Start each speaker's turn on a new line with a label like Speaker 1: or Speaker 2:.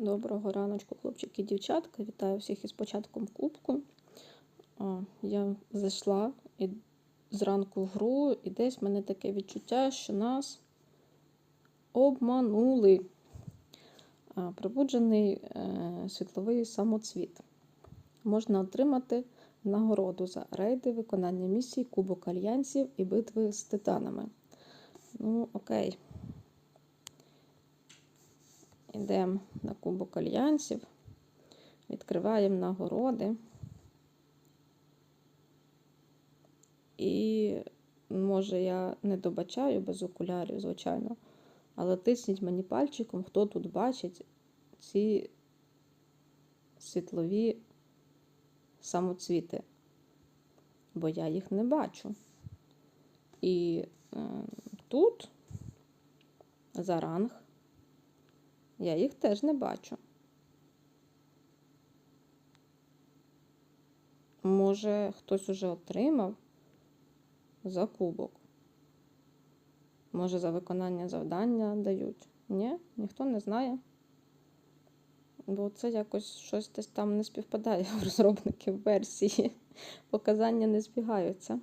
Speaker 1: Доброго раночку, хлопчики і дівчатка. Вітаю всіх із початком кубку. Я зайшла і зранку в гру, і десь в мене таке відчуття, що нас обманули. Пробуджений е, світловий самоцвіт. Можна отримати нагороду за рейди, виконання місій, кубок альянсів і битви з титанами. Ну, окей. Йдемо на Кубок Альянсів, відкриваємо нагороди. І, може, я не добачаю без окулярів, звичайно, але тисніть мені пальчиком, хто тут бачить ці світлові самоцвіти, бо я їх не бачу. І е, тут за ранг я їх теж не бачу. Може, хтось уже отримав за кубок. Може, за виконання завдання дають. Ні, ніхто не знає. Бо це якось щось десь там не співпадає в розробників версії. Показання не збігаються.